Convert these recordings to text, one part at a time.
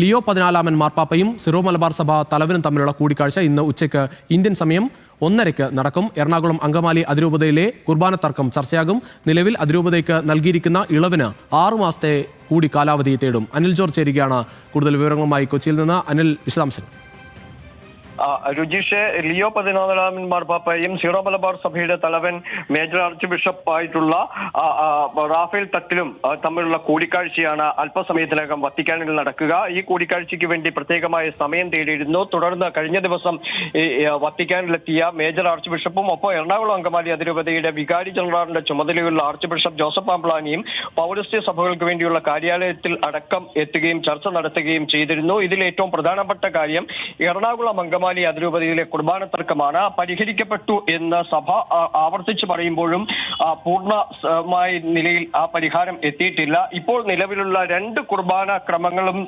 Leo പതിനാലാമൻ മാർപ്പാപ്പയും Syro Malabar സഭ തലവനും തമ്മിലുള്ള കൂടിക്കാഴ്ച ഇന്ന് ഉച്ചയ്ക്ക് ഇന്ത്യൻ സമയം ഒന്നരയ്ക്ക് നടക്കും. എറണാകുളം അങ്കമാലി അതിരൂപതയിലെ കുർബാന തർക്കം ചർച്ചയാകും. നിലവിൽ അതിരൂപതയ്ക്ക് നൽകിയിരിക്കുന്ന ഇളവിന് ആറുമാസത്തെ കൂടി കാലാവധി തേടും. അനിൽ ജോർജ് ചേരുകയാണ് കൂടുതൽ വിവരങ്ങളുമായി കൊച്ചിയിൽ നിന്ന്. അനിൽ വിശദാംശങ്ങൾ. ആ, രുചിഷ് ലിയോ പതിനാലാമൻ പാപ്പയും സീറോ മലബാർ സഭയുടെ തലവൻ മേജർ ആർച്ച് ബിഷപ്പ് ആയിട്ടുള്ള റാഫേൽ തട്ടിലും തമ്മിലുള്ള കൂടിക്കാഴ്ചയാണ് അല്പസമയത്തിനകം വത്തിക്കാനിൽ നടക്കുക. ഈ കൂടിക്കാഴ്ചയ്ക്ക് വേണ്ടി പ്രത്യേകമായ സമയം തേടിയിരുന്നു. തുടർന്ന് കഴിഞ്ഞ ദിവസം വത്തിക്കാനിലെത്തിയ മേജർ ആർച്ച് ബിഷപ്പും ഒപ്പം എറണാകുളം അങ്കമാലി അതിരൂപതയുടെ വികാരി ജനറലിന്റെ ചുമതലയുള്ള ആർച്ച് ബിഷപ്പ് ജോസഫ് പാംപ്ലാനിയും പൗരസ്ത്യ സഭകൾക്ക് വേണ്ടിയുള്ള കാര്യാലയത്തിൽ അടക്കം എത്തുകയും ചർച്ച നടത്തുകയും ചെയ്തിരുന്നു. ഇതിൽ ഏറ്റവും പ്രധാനപ്പെട്ട കാര്യം എറണാകുളം അങ്കമാലി അതിരൂപതയിലെ കുർബാന തർക്കമാണ് പരിഹരിക്കപ്പെട്ടു എന്ന് സഭ ആവർത്തിച്ചു പറയുമ്പോഴും പൂർണമായ നിലയിൽ ആ പരിഹാരം എത്തിയിട്ടില്ല. ഇപ്പോൾ നിലവിലുള്ള രണ്ട് കുർബാന ക്രമങ്ങളും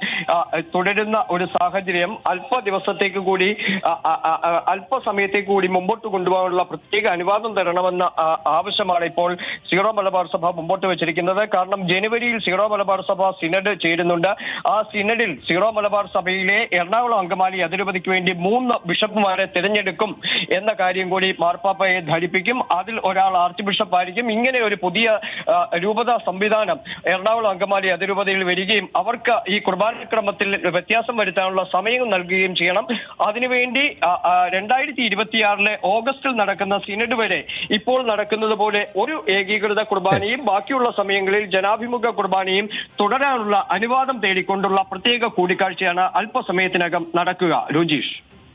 തുടരുന്ന ഒരു സാഹചര്യം അല്പ ദിവസത്തേക്ക് കൂടി അല്പസമയത്തേക്ക് കൂടി മുമ്പോട്ട് കൊണ്ടുപോകാനുള്ള പ്രത്യേക അനുവാദം തരണമെന്ന ആവശ്യമാണ് ഇപ്പോൾ സീറോ മലബാർ സഭ മുമ്പോട്ട് വെച്ചിരിക്കുന്നത്. കാരണം ജനുവരിയിൽ സീറോ മലബാർ സഭ സിനഡ് ചേരുന്നുണ്ട്. ആ സിനഡിൽ സീറോ മലബാർ സഭയിലെ എറണാകുളം അങ്കമാലി അതിരൂപതയ്ക്ക് വേണ്ടി മൂന്ന് ബിഷപ്പുമാരെ തിരഞ്ഞെടുക്കും എന്ന കാര്യം കൂടി മാർപ്പാപ്പയെ ധരിപ്പിക്കും. അതിൽ ഒരാൾ ആർച്ച് ബിഷപ്പ് ആയിരിക്കും. ഇങ്ങനെ ഒരു പുതിയ രൂപത സംവിധാനം എറണാകുളം അങ്കമാലി അതിരൂപതയിൽ വരികയും അവർക്ക് ഈ കുർബാനക്രമത്തിൽ വ്യത്യാസം വരുത്താനുള്ള സമയം നൽകുകയും ചെയ്യണം. അതിനുവേണ്ടി രണ്ടായിരത്തി ഇരുപത്തിയാറിലെ ഓഗസ്റ്റിൽ നടക്കുന്ന സിനഡ് വരെ ഇപ്പോൾ നടക്കുന്നത് പോലെ ഒരു ഏകീകൃത കുർബാനയും ബാക്കിയുള്ള സമയങ്ങളിൽ ജനാഭിമുഖ കുർബാനയും തുടരാനുള്ള അനുവാദം തേടിക്കൊണ്ടുള്ള പ്രത്യേക കൂടിക്കാഴ്ചയാണ് അല്പസമയത്തിനകം നടക്കുക. രുജീഷ്.